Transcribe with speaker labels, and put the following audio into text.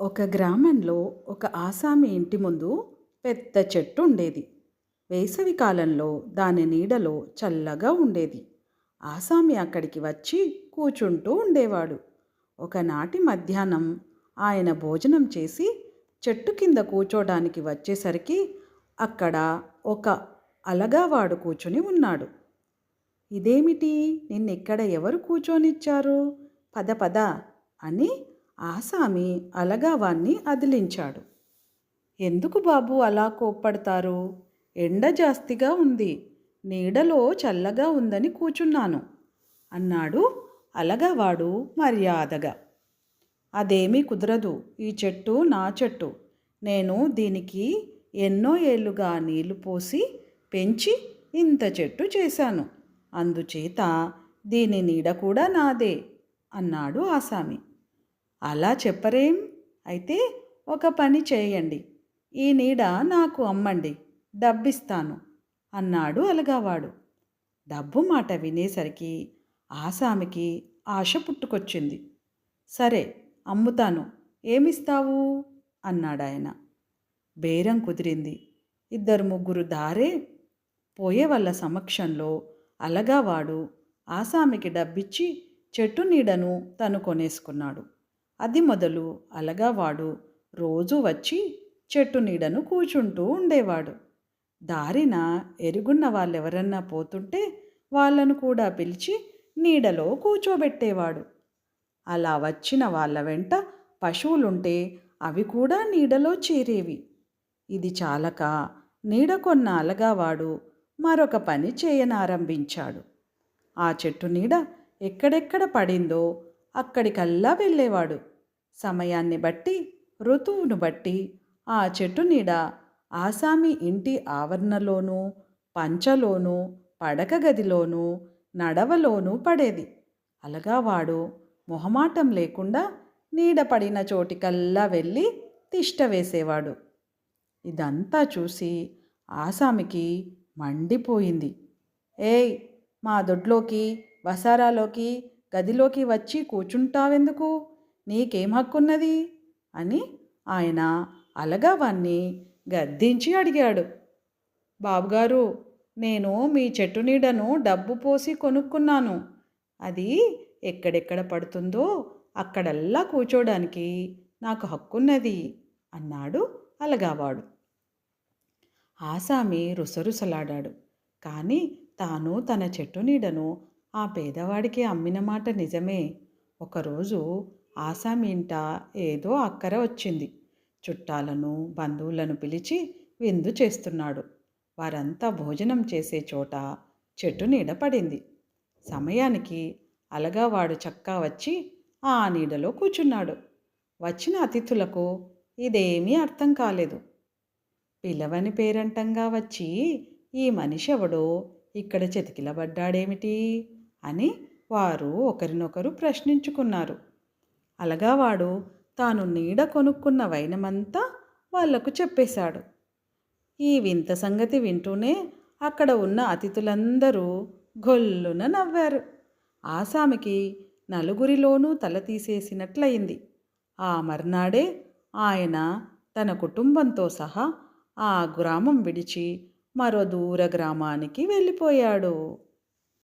Speaker 1: ఒక గ్రామంలో ఒక ఆసామి ఇంటి ముందు పెద్ద చెట్టు ఉండేది. వేసవి కాలంలో దాని నీడలో చల్లగా ఉండేది. ఆసామి అక్కడికి వచ్చి కూర్చుంటూ ఉండేవాడు. ఒకనాటి మధ్యాహ్నం ఆయన భోజనం చేసి చెట్టు కింద కూర్చోడానికి వచ్చేసరికి అక్కడ ఒక అలగావాడు కూర్చుని ఉన్నాడు. ఇదేమిటి? నిన్నిక్కడ ఎవరు కూర్చొనిచ్చారు? పద పద అని ఆసామి అలగావాన్ని అదిలించాడు. ఎందుకు బాబు అలా కోప్పడతారు? ఎండ జాస్తిగా ఉంది. నీడలో చల్లగా ఉందని కూర్చున్నాను అన్నాడు అలగవాడు మర్యాదగా. అదేమీ కుదరదు. ఈ చెట్టు నా చెట్టు. నేను దీనికి ఎన్నో ఏళ్ళుగా నీళ్ళు పోసి పెంచి ఇంత చెట్టు చేశాను. అందుచేత దీని నీడ కూడా నాదే అన్నాడు ఆసామి అలా చెప్పరేం? అయితే ఒక పని చేయండి. ఈ నీడ నాకు అమ్మండి. డబ్బిస్తాను అన్నాడు అలగావాడు. డబ్బు మాట వినేసరికి ఆసామికి ఆశ పుట్టుకొచ్చింది. సరే అమ్ముతాను. ఏమిస్తావు? అన్నాడాయన. బేరం కుదిరింది. ఇద్దరు ముగ్గురు దారే పోయే వాళ్ళ సమక్షంలో అలగావాడు ఆసామికి డబ్బిచ్చి చెట్టు నీడను తను కొనేసుకున్నాడు. అది మొదలు అలగావాడు. రోజు వచ్చి చెట్టు నీడను కూర్చుంటూ ఉండేవాడు. దారిన ఎరుగున్న వాళ్ళెవరన్నా పోతుంటే వాళ్ళను కూడా పిలిచి నీడలో కూర్చోబెట్టేవాడు. అలా వచ్చిన వాళ్ళ వెంట పశువులుంటే అవి కూడా నీడలో చేరేవి. ఇది చాలక నీడ కొన్న అలగావాడు మరొక పని చేయనారంభించాడు. ఆ చెట్టు నీడ ఎక్కడెక్కడ పడిందో అక్కడికల్లా వెళ్ళేవాడు. సమయాన్ని బట్టి ఋతువును బట్టి ఆ చెట్టు నీడ ఆసామి ఇంటి ఆవరణలోనూ పంచలోనూ పడక గదిలోనూ నడవలోనూ పడేది. అలగావాడు మొహమాటం లేకుండా నీడ పడిన చోటికల్లా వెళ్ళి తిష్ట వేసేవాడు. ఇదంతా చూసి ఆసామికి మండిపోయింది. ఏయ్ మా దొడ్లోకి వసారాలోకి గదిలోకి వచ్చి కూర్చుంటావెందుకు? నీకేం హక్కున్నది? అని ఆయన అలగావాన్ని గద్దించి అడిగాడు. బాబుగారు నేను మీ చెట్టు నీడను డబ్బు పోసి కొనుక్కున్నాను. అది ఎక్కడెక్కడ పడుతుందో అక్కడల్లా కూర్చోడానికి నాకు హక్కున్నది అన్నాడు అలగావాడు. ఆసామి రుసరుసలాడాడు. కానీ తాను తన చెట్టు నీడను ఆ పేదవాడికి అమ్మిన మాట నిజమే. ఒకరోజు ఆసామి ఇంట ఏదో అక్కర వచ్చింది. చుట్టాలను బంధువులను పిలిచి విందు చేస్తున్నాడు. వారంతా భోజనం చేసే చోట చెట్టు నీడ పడింది. సమయానికి అలగావాడు చక్కా వచ్చి ఆ నీడలో కూర్చున్నాడు. వచ్చిన అతిథులకు ఇదేమీ అర్థం కాలేదు. పిలవని పేరంటంగా వచ్చి ఈ మనిషి ఎవడో ఇక్కడ చెతికిలబడ్డాడేమిటి? అని వారు ఒకరినొకరు ప్రశ్నించుకున్నారు. అలగావాడు తాను నీడ కొనుక్కున్న వైనమంతా వాళ్ళకు చెప్పేశాడు. ఈ వింత సంగతి వింటూనే అక్కడ ఉన్న అతిథులందరూ గొల్లున నవ్వారు. ఆసామికి నలుగురిలోనూ తల తీసేసినట్లయింది. ఆ మర్నాడే ఆయన తన కుటుంబంతో సహా ఆ గ్రామం విడిచి మరో దూర గ్రామానికి వెళ్ళిపోయాడు.